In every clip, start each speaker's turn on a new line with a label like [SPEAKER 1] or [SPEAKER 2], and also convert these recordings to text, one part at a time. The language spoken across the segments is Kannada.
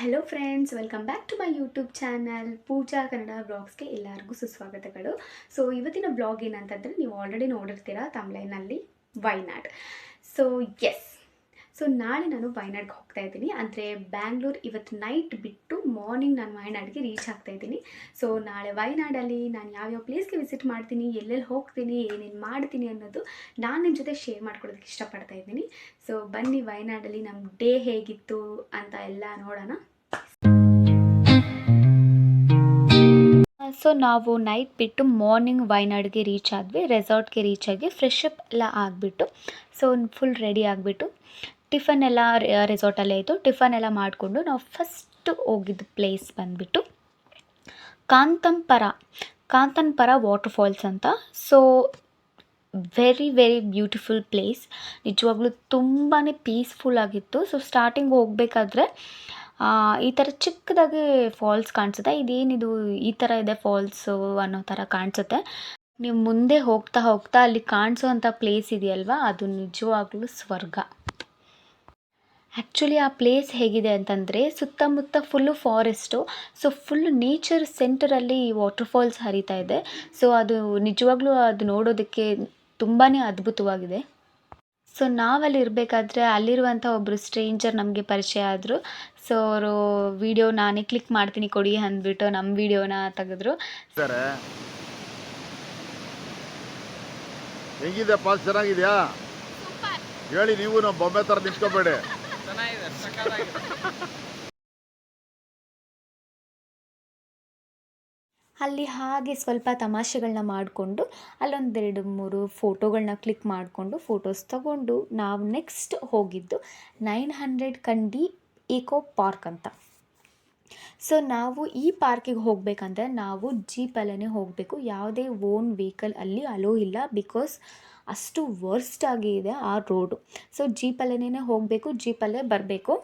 [SPEAKER 1] Hello friends welcome back to my YouTube channel Pooja Kannada ಬ್ಲಾಗ್ಸ್ಗೆ ಎಲ್ಲರಿಗೂ ಸುಸ್ವಾಗತಗಳು. ಸೊ ಇವತ್ತಿನ ಬ್ಲಾಗ್ ಏನಂತಂದರೆ, ನೀವು ಆಲ್ರೆಡಿ ನೋಡಿರ್ತೀರ ತಮ್ಲೈನಲ್ಲಿ ವೈನಾಡ್ ಸೊ ಎಸ್ ಸೊ ನಾಳೆ ನಾನು ವಯನಾಡ್ಗೆ ಹೋಗ್ತಾ ಇದ್ದೀನಿ. ಅಂದರೆ ಬ್ಯಾಂಗ್ಳೂರು ಇವತ್ತು ನೈಟ್ ಬಿಟ್ಟು ಮಾರ್ನಿಂಗ್ ನಾನು ವಯನಾಡ್ಗೆ ರೀಚ್ ಆಗ್ತಾ ಇದ್ದೀನಿ. ಸೊ ನಾಳೆ ವಯನಾಡಲ್ಲಿ ನಾನು ಯಾವ್ಯಾವ ಪ್ಲೇಸ್ಗೆ ವಿಸಿಟ್ ಮಾಡ್ತೀನಿ, ಎಲ್ಲೆಲ್ಲಿ ಹೋಗ್ತೀನಿ, ಏನೇನು ಮಾಡ್ತೀನಿ ಅನ್ನೋದು ನಾನು ನಿಮ್ಮ ಜೊತೆ ಶೇರ್ ಮಾಡ್ಕೊಳ್ಳೋದಕ್ಕೆ ಇಷ್ಟಪಡ್ತಾ ಇದ್ದೀನಿ. ಸೊ ಬನ್ನಿ ವಯನಾಡಲ್ಲಿ ನಮ್ಮ ಡೇ ಹೇಗಿತ್ತು ಅಂತ ಎಲ್ಲ ನೋಡೋಣ. ಸೊ ನಾವು ನೈಟ್ ಬಿಟ್ಟು ಮಾರ್ನಿಂಗ್ ವಯನಾಡ್ಗೆ ರೀಚ್ ಆದ್ವಿ ರೆಸಾರ್ಟ್ಗೆ ರೀಚ್ ಆಗಿ ಫ್ರೆಶ್ ಅಪ್ ಎಲ್ಲ ಆಗಿಬಿಟ್ಟು ಸೊ ಫುಲ್ ರೆಡಿ ಆಗಿಬಿಟ್ಟು. ಟಿಫನ್ ಎಲ್ಲ ರೆಸಾರ್ಟಲ್ಲೇ ಇತ್ತು ಟಿಫನ್ ಎಲ್ಲ ಮಾಡಿಕೊಂಡು ನಾವು ಫಸ್ಟ್ ಹೋಗಿದ್ದ ಪ್ಲೇಸ್ ಬಂದುಬಿಟ್ಟು ಕಾಂತಂಪರ ಕಾಂತನ್ಪರ ವಾಟರ್ ಫಾಲ್ಸ್ ಅಂತ. So very very beautiful place ನಿಜವಾಗ್ಲೂ ತುಂಬಾ ಪೀಸ್ಫುಲ್ ಆಗಿತ್ತು. ಸೊ ಸ್ಟಾರ್ಟಿಂಗ್ ಹೋಗಬೇಕಾದ್ರೆ ಈ ಥರ ಚಿಕ್ಕದಾಗಿ ಫಾಲ್ಸ್ ಕಾಣಿಸುತ್ತೆ. ಇದೇನಿದು ಈ ಥರ ಇದೆ ಫಾಲ್ಸು ಅನ್ನೋ ಥರ ಕಾಣಿಸುತ್ತೆ. ನೀವು ಮುಂದೆ ಹೋಗ್ತಾ ಹೋಗ್ತಾ ಅಲ್ಲಿ ಕಾಣಿಸೋ ಅಂಥ ಪ್ಲೇಸ್ ಇದೆಯಲ್ವಾ? ಅದು ನಿಜವಾಗ್ಲೂ ಸ್ವರ್ಗ. ಆ್ಯಕ್ಚುಲಿ ಆ ಪ್ಲೇಸ್ ಹೇಗಿದೆ ಅಂತಂದರೆ ಸುತ್ತಮುತ್ತ full forest so full nature ಸೆಂಟರಲ್ಲಿ ಈ ವಾಟರ್ ಫಾಲ್ಸ್ ಹರಿತಾ ಇದೆ. ಸೊ ಅದು ನಿಜವಾಗ್ಲೂ ಅದು ನೋಡೋದಕ್ಕೆ ತುಂಬಾ ಅದ್ಭುತವಾಗಿದೆ. ಸೊ ನಾವಲ್ಲಿ ಇರಬೇಕಾದ್ರೆ ಅಲ್ಲಿರುವಂಥ ಒಬ್ಬರು ಸ್ಟ್ರೇಂಜರ್ ನಮಗೆ ಪರಿಚಯ ಆದರು. ಸೊ ಅವರು ವಿಡಿಯೋ ನಾನೇ ಕ್ಲಿಕ್ ಮಾಡ್ತೀನಿ ಕೊಡಿ ಅಂದ್ಬಿಟ್ಟು ನಮ್ಮ ವಿಡಿಯೋನ ತೆಗೆದ್ರು.
[SPEAKER 2] ಸರ್ ಹೆಂಗಿದೆ ಪಾಸ್ ಚೆನ್ನಾಗಿದೆಯಾ? ಹೇಳಿ ನೀವು ನಮ್ಮ ಬೊಂಬೆ ಥರ ನಿಂತ್ಕೋಬೇಡಿ.
[SPEAKER 1] ಅಲ್ಲಿ ಹಾಗೆ ಸ್ವಲ್ಪ ತಮಾಷೆಗಳನ್ನ ಮಾಡಿಕೊಂಡು, ಅಲ್ಲೊಂದೆರಡು ಮೂರು ಫೋಟೋಗಳನ್ನ ಕ್ಲಿಕ್ ಮಾಡಿಕೊಂಡು ಫೋಟೋಸ್ ತಗೊಂಡು, ನಾವು ನೆಕ್ಸ್ಟ್ ಹೋಗಿದ್ದು nine hundred Kandi eco park ಅಂತ. ಸೊ, ನಾವು ಈ ಪಾರ್ಕಿಗೆ ಹೋಗಬೇಕಂದ್ರೆ ನಾವು ಜೀಪಲ್ಲೇ ಹೋಗಬೇಕು. ಯಾವುದೇ ಓನ್ ವೆಹಿಕಲ್ ಅಲ್ಲಿ ಅಲೋ ಇಲ್ಲ, ಬಿಕಾಸ್ ಅಷ್ಟು ವರ್ಸ್ಟ್ ಆಗಿ ಇದೆ ಆ ರೋಡು ಸೊ ಜೀಪಲ್ಲೇನೇ ಹೋಗಬೇಕು ಜೀಪಲ್ಲೇ ಬರಬೇಕು.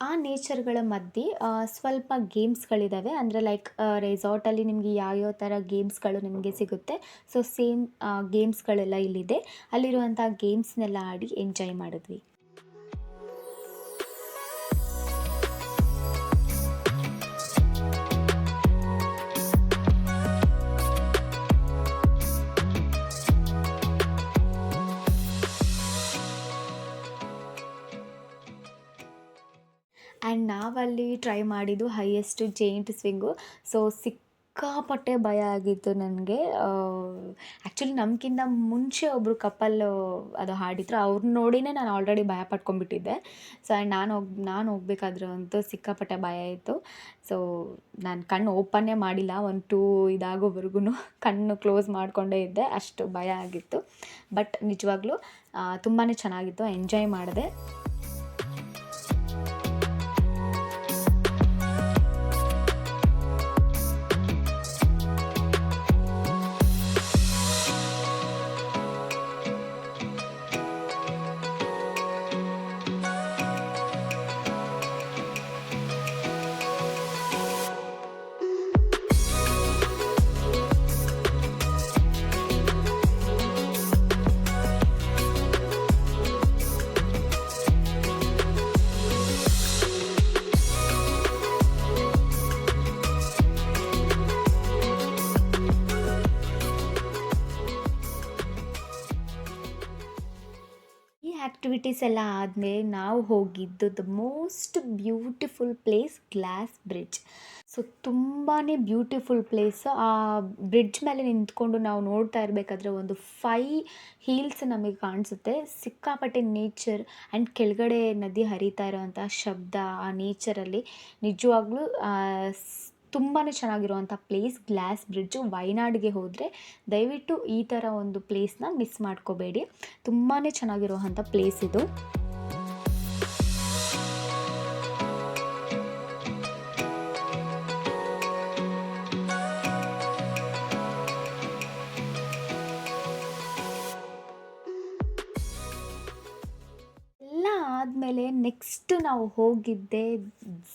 [SPEAKER 1] ಆ ನೇಚರ್ಗಳ ಮಧ್ಯೆ ಸ್ವಲ್ಪ ಗೇಮ್ಸ್ಗಳಿದ್ದಾವೆ ಅಂದರೆ ಲೈಕ್ ರೆಸಾರ್ಟಲ್ಲಿ ನಿಮಗೆ ಯಾವ್ಯಾವ ಥರ ಗೇಮ್ಸ್ಗಳು ನಿಮಗೆ ಸಿಗುತ್ತೆ. ಸೊ ಸೇಮ್ ಗೇಮ್ಸ್ಗಳೆಲ್ಲ ಇಲ್ಲಿದೆ. ಅಲ್ಲಿರುವಂಥ ಗೇಮ್ಸ್ನೆಲ್ಲ ಆಡಿ ಎಂಜಾಯ್ ಮಾಡಿದ್ವಿ. ಆ್ಯಂಡ್ ನಾವಲ್ಲಿ ಟ್ರೈ ಮಾಡಿದ್ದು ಹೈಯೆಸ್ಟ್ ಜೈಂಟ್ ಸ್ವಿಂಗು ಸೊ ಸಿಕ್ಕಾಪಟ್ಟೆ ಭಯ ಆಗಿತ್ತು ನನಗೆ. ಆ್ಯಕ್ಚುಲಿ ನಮಗಿಂತ ಮುಂಚೆ ಒಬ್ಬರು ಕಪ್ಪಲ್ ಅದು ಹಾಡಿದ್ರು. ಅವ್ರನ್ನ ನೋಡಿನೇ ನಾನು ಆಲ್ರೆಡಿ ಭಯ ಪಡ್ಕೊಂಡ್ಬಿಟ್ಟಿದ್ದೆ ಸೊ ಆ್ಯಂಡ್ ನಾನು ಹೋಗಿ, ನಾನು ಹೋಗ್ಬೇಕಾದ್ರೆ ಅಂತೂ ಸಿಕ್ಕಾಪಟ್ಟೆ ಭಯ ಇತ್ತು. ಸೊ ನಾನು ಕಣ್ಣು ಓಪನ್ನೇ ಮಾಡಿಲ್ಲ. ಒಂದು ಟೂ ಇದಾಗೋವರೆಗೂ ಕಣ್ಣು ಕ್ಲೋಸ್ ಮಾಡಿಕೊಂಡೇ ಇದ್ದೆ. ಅಷ್ಟು ಭಯ ಆಗಿತ್ತು. ಬಟ್ ನಿಜವಾಗ್ಲೂ ತುಂಬಾ ಚೆನ್ನಾಗಿತ್ತು. ಎಂಜಾಯ್ ಮಾಡಿದೆ. ಆ್ಯಕ್ಟಿವಿಟೀಸ್ ಎಲ್ಲ ಆದಮೇಲೆ ನಾವು ಹೋಗಿದ್ದು the most beautiful place glass bridge so ತುಂಬಾ ಬ್ಯೂಟಿಫುಲ್ ಪ್ಲೇಸ್ ಆ ಬ್ರಿಡ್ಜ್ ಮೇಲೆ ನಿಂತ್ಕೊಂಡು ನಾವು ನೋಡ್ತಾ ಇರಬೇಕಾದ್ರೆ ಒಂದು ಫೈ ಹೀಲ್ಸ್ ನಮಗೆ ಕಾಣಿಸುತ್ತೆ. ಸಿಕ್ಕಾಪಟ್ಟೆ ನೇಚರ್ ಆ್ಯಂಡ್ ಕೆಳಗಡೆ ನದಿ ಹರಿತಾ ಇರೋವಂಥ ಶಬ್ದ ಆ ನೇಚರಲ್ಲಿ ನಿಜವಾಗ್ಲೂ ತುಂಬಾ ಚೆನ್ನಾಗಿರುವಂಥ ಪ್ಲೇಸ್ ಗ್ಲಾಸ್ ಬ್ರಿಡ್ಜು ವಯನಾಡ್ಗೆ ಹೋದರೆ ದಯವಿಟ್ಟು ಈ ಥರ ಒಂದು ಪ್ಲೇಸ್ನ ಮಿಸ್ ಮಾಡ್ಕೋಬೇಡಿ. ತುಂಬಾ ಚೆನ್ನಾಗಿರುವಂಥ ಪ್ಲೇಸ್ ಇದು. ನೆಕ್ಸ್ಟ್ ನಾವು ಹೋಗಿದ್ದೆ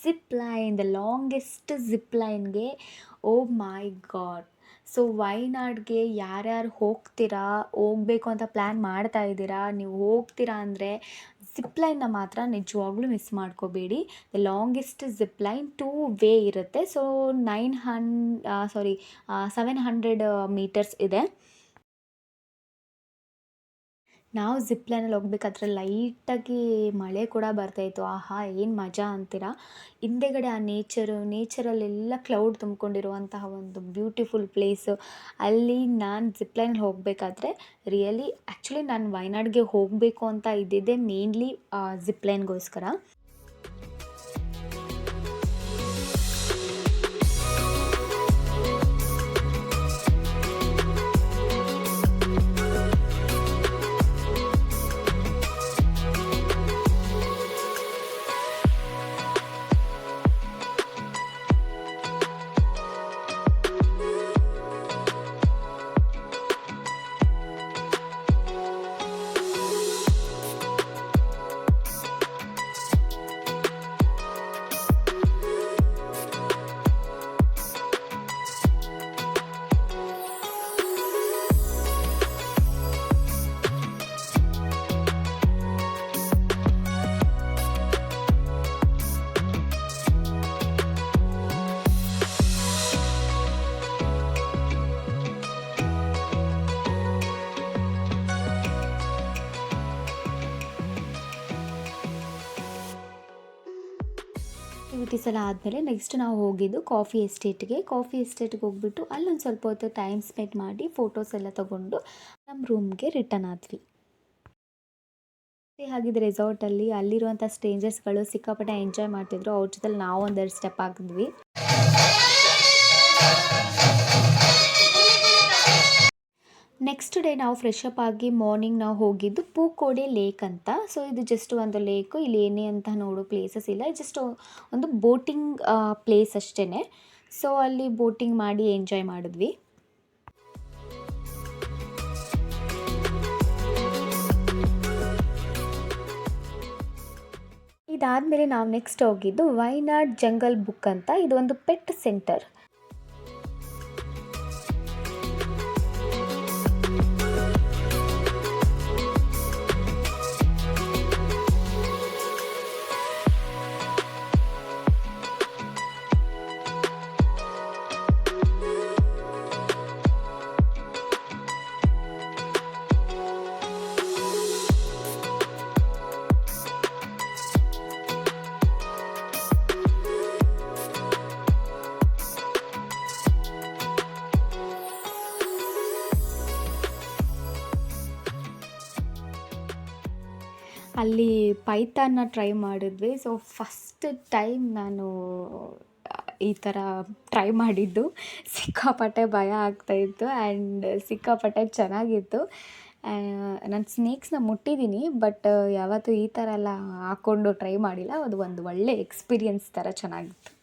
[SPEAKER 1] zip line the longest zip ಲೈನ್ಗೆ. ಓ ಮೈ ಗಾಡ್ ಸೊ ವೈನಾಡ್ಗೆ ಯಾರ್ಯಾರು ಹೋಗ್ತೀರಾ, ಹೋಗ್ಬೇಕು ಅಂತ ಪ್ಲ್ಯಾನ್ ಮಾಡ್ತಾ ಇದ್ದೀರಾ, ನೀವು ಹೋಗ್ತೀರಾ ಅಂದರೆ ಜಿಪ್ಲೈನ್ನ ಮಾತ್ರ ನಿಜವಾಗ್ಲೂ ಮಿಸ್ ಮಾಡ್ಕೋಬೇಡಿ. The longest zipline two way ಇರುತ್ತೆ. ಸೊ ನೈನ್ ಹನ್ ಸಾರಿ ಸೆವೆನ್ ಹಂಡ್ರೆಡ್ ಮೀಟರ್ಸ್ ಇದೆ. ನಾವು ಜಿಪ್ಲೈನಲ್ಲಿ ಹೋಗ್ಬೇಕಾದ್ರೆ ಲೈಟಾಗಿ ಮಳೆ ಕೂಡ ಬರ್ತಾಯಿತ್ತು ಆಹಾ, ಏನು ಮಜಾ ಅಂತೀರಾ? ಹಿಂದೆಗಡೆ ಆ ನೇಚರು ನೇಚರಲ್ಲೆಲ್ಲ ಕ್ಲೌಡ್ ತುಂಬಿಕೊಂಡಿರುವಂತಹ ಒಂದು ಬ್ಯೂಟಿಫುಲ್ ಪ್ಲೇಸು ಅಲ್ಲಿ ನಾನು ಜಿಪ್ ಲೈನಲ್ಲಿ ಹೋಗಬೇಕಾದ್ರೆ ರಿಯಲಿ ಆ್ಯಕ್ಚುಲಿ ನಾನು ವಯನಾಡ್ಗೆ ಹೋಗಬೇಕು ಅಂತ ಇದ್ದಿದ್ದೆ ಮೇನ್ಲಿ ಜಿಪ್ಲೈನ್ಗೋಸ್ಕರ ಆ್ಯಕ್ಟಿವಿಟೀಸ್ ಎಲ್ಲ ಆದಮೇಲೆ ನೆಕ್ಸ್ಟ್ ನಾವು ಹೋಗಿದ್ದು ಕಾಫಿ ಎಸ್ಟೇಟ್ಗೆ ಕಾಫಿ ಎಸ್ಟೇಟ್ಗೆ ಹೋಗ್ಬಿಟ್ಟು ಅಲ್ಲೊಂದು ಸ್ವಲ್ಪ ಹೊತ್ತು ಟೈಮ್ ಸ್ಪೆಂಡ್ ಮಾಡಿ ಫೋಟೋಸ್ ಎಲ್ಲ ತೊಗೊಂಡು ನಮ್ಮ ರೂಮ್ಗೆ ರಿಟರ್ನ್ ಆದ್ವಿ. ಹಾಗಿದ್ದು ರೆಸಾರ್ಟಲ್ಲಿ ಅಲ್ಲಿರುವಂಥ ಸ್ಟ್ರೇಂಜರ್ಸ್ಗಳು ಸಿಕ್ಕಾಪಟ್ಟೆ ಎಂಜಾಯ್ ಮಾಡ್ತಿದ್ರು. ಅವ್ರ ಜೊತೆಲಿ ನಾವು ಒಂದೆರಡು ಸ್ಟೆಪ್ ಹಾಕಿದ್ವಿ. ನೆಕ್ಸ್ಟ್ ಡೇ ನಾವು ಫ್ರೆಶ್ ಆಗಿ ಮಾರ್ನಿಂಗ್ ನಾವು ಹೋಗಿದ್ದು ಪೂಕೋಡೆ ಲೇಕ್ ಅಂತ. ಸೊ ಇದು ಜಸ್ಟ್ ಒಂದು ಲೇಕು ಇಲ್ಲಿ ಏನೇ ಅಂತ ನೋಡೋ ಪ್ಲೇಸಸ್ ಇಲ್ಲ. ಜಸ್ಟ್ ಒಂದು ಬೋಟಿಂಗ್ ಪ್ಲೇಸ್ ಅಷ್ಟೇ ಸೊ ಅಲ್ಲಿ ಬೋಟಿಂಗ್ ಮಾಡಿ ಎಂಜಾಯ್ ಮಾಡಿದ್ವಿ. ಇದಾದಮೇಲೆ ನಾವು ನೆಕ್ಸ್ಟ್ ಹೋಗಿದ್ದು ವೈನಾಡ್ ಜಂಗಲ್ ಬುಕ್ ಅಂತ. ಇದು ಒಂದು ಪೆಟ್ ಸೆಂಟರ್ ಅಲ್ಲಿ ಪೈಥಾನ್ನ ಟ್ರೈ ಮಾಡಿದ್ವಿ. ಸೊ ಫಸ್ಟ್ ಟೈಮ್ ನಾನು, ಈ ಥರ ಟ್ರೈ ಮಾಡಿದ್ದು. ಸಿಕ್ಕಾಪಟ್ಟೆ ಭಯ ಆಗ್ತಾಯಿತ್ತು ಆ್ಯಂಡ್ ಸಿಕ್ಕಾಪಟ್ಟೆ ಚೆನ್ನಾಗಿತ್ತು. ನಾನು ಸ್ನೇಕ್ಸ್ನ ಮುಟ್ಟಿದ್ದೀನಿ ಬಟ್ ಯಾವತ್ತೂ ಈ ಥರ ಎಲ್ಲ ಹಾಕ್ಕೊಂಡು ಟ್ರೈ ಮಾಡಿಲ್ಲ. ಅದು ಒಂದು ಒಳ್ಳೆ ಎಕ್ಸ್ಪೀರಿಯನ್ಸ್ ಥರ ಚೆನ್ನಾಗಿತ್ತು.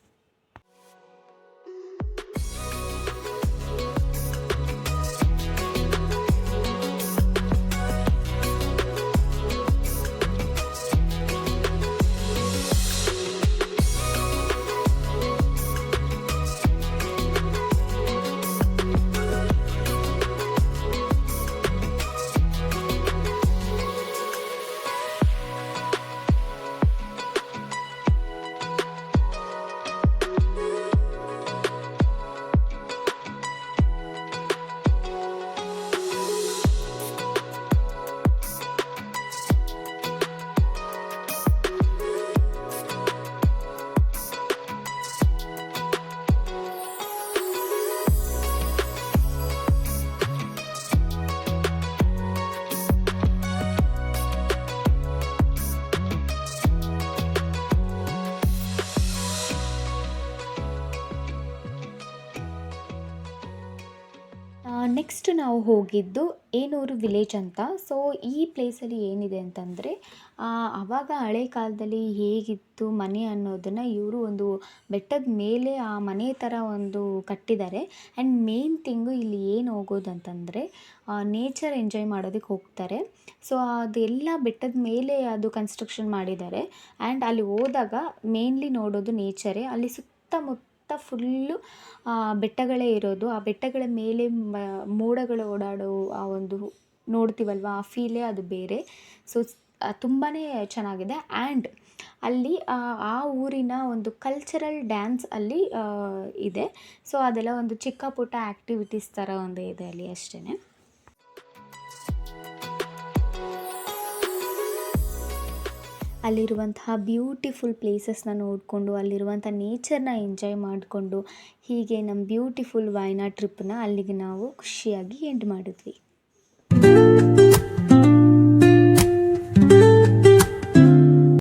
[SPEAKER 1] ನೆಕ್ಸ್ಟ್ ನಾವು ಹೋಗಿದ್ದು ಏನೂರು ವಿಲೇಜ್ ಅಂತ. ಸೊ ಈ ಪ್ಲೇಸಲ್ಲಿ ಏನಿದೆ ಅಂತಂದರೆ ಆವಾಗ ಹಳೆ ಕಾಲದಲ್ಲಿ ಹೇಗಿತ್ತು ಮನೆ ಅನ್ನೋದನ್ನು ಇವರು ಒಂದು ಬೆಟ್ಟದ ಮೇಲೆ ಆ ಮನೆ ಥರ ಒಂದು ಕಟ್ಟಿದ್ದಾರೆ. ಆ್ಯಂಡ್ ಮೇನ್ ಥಿಂಗು ಇಲ್ಲಿ ಏನು ಹೋಗೋದಂತಂದರೆ ನೇಚರ್ ಎಂಜಾಯ್ ಮಾಡೋದಕ್ಕೆ ಹೋಗ್ತಾರೆ. ಸೊ ಅದೆಲ್ಲ ಬೆಟ್ಟದ ಮೇಲೆ ಅದು ಕನ್ಸ್ಟ್ರಕ್ಷನ್ ಮಾಡಿದ್ದಾರೆ. ಆ್ಯಂಡ್ ಅಲ್ಲಿ ಹೋದಾಗ ಮೇನ್ಲಿ ನೋಡೋದು ನೇಚರೇ ಅಲ್ಲಿ ಸುತ್ತಮುತ್ತ ಫುಲ್ಲು ಬೆಟ್ಟಗಳೇ ಇರೋದು. ಆ ಬೆಟ್ಟಗಳ ಮೇಲೆ ಮೋಡಗಳು ಓಡಾಡೋ ಆ ಒಂದು ನೋಡ್ತೀವಲ್ವ? ಆ ಫೀಲೇ ಅದು ಬೇರೆ. ಸೊ ತುಂಬಾ ಚೆನ್ನಾಗಿದೆ. ಆ್ಯಂಡ್ ಅಲ್ಲಿ, ಆ ಆ ಊರಿನ ಒಂದು ಕಲ್ಚರಲ್ ಡ್ಯಾನ್ಸ್ ಅಲ್ಲಿ ಇದೆ. ಸೊ ಅದೆಲ್ಲ ಒಂದು ಚಿಕ್ಕ ಪುಟ್ಟ ಆ್ಯಕ್ಟಿವಿಟೀಸ್ ಥರ ಒಂದು ಇದೆ ಅಲ್ಲಿ ಅಷ್ಟೇ ಅಲ್ಲಿರುವಂತಹ ಬ್ಯೂಟಿಫುಲ್ ಪ್ಲೇಸಸ್ನ ನೋಡಿಕೊಂಡು, ಅಲ್ಲಿರುವಂಥ ನೇಚರ್ನ ಎಂಜಾಯ್ ಮಾಡಿಕೊಂಡು, ಹೀಗೆ ನಮ್ಮ ಬ್ಯೂಟಿಫುಲ್ ವಯನಾಡ್ ಟ್ರಿಪ್ಪನ್ನ ಅಲ್ಲಿಗೆ ನಾವು ಖುಷಿಯಾಗಿ ಎಂಡ್ ಮಾಡಿದ್ವಿ.